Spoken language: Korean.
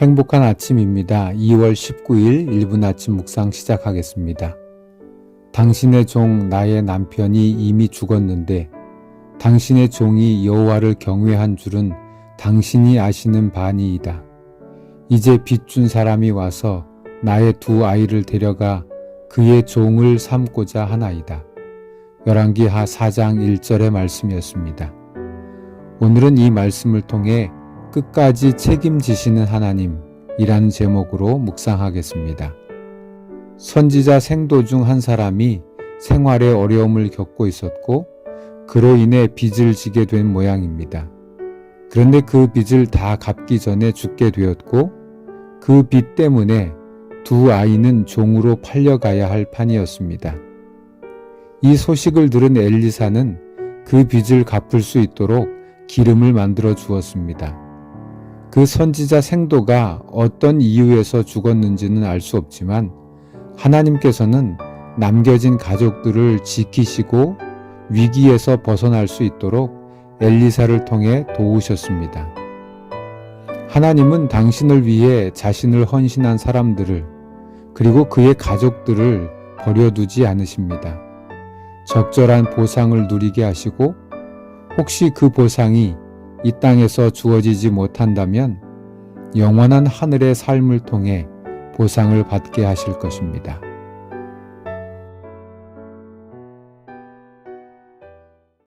행복한 아침입니다. 2월 19일 1분 아침 묵상 시작하겠습니다. 당신의 종 나의 남편이 이미 죽었는데 당신의 종이 여호와를 경외한 줄은 당신이 아시는 바니이다. 이제 빚준 사람이 와서 나의 두 아이를 데려가 그의 종을 삼고자 하나이다. 열왕기하 4장 1절의 말씀이었습니다. 오늘은 이 말씀을 통해 끝까지 책임지시는 하나님이라는 제목으로 묵상하겠습니다. 선지자 생도 중 한 사람이 생활에 어려움을 겪고 있었고 그로 인해 빚을 지게 된 모양입니다. 그런데 그 빚을 다 갚기 전에 죽게 되었고 그 빚 때문에 두 아이는 종으로 팔려가야 할 판이었습니다. 이 소식을 들은 엘리사는 그 빚을 갚을 수 있도록 기름을 만들어 주었습니다. 그 선지자 생도가 어떤 이유에서 죽었는지는 알 수 없지만 하나님께서는 남겨진 가족들을 지키시고 위기에서 벗어날 수 있도록 엘리사를 통해 도우셨습니다. 하나님은 당신을 위해 자신을 헌신한 사람들을 그리고 그의 가족들을 버려두지 않으십니다. 적절한 보상을 누리게 하시고 혹시 그 보상이 이 땅에서 주어지지 못한다면 영원한 하늘의 삶을 통해 보상을 받게 하실 것입니다.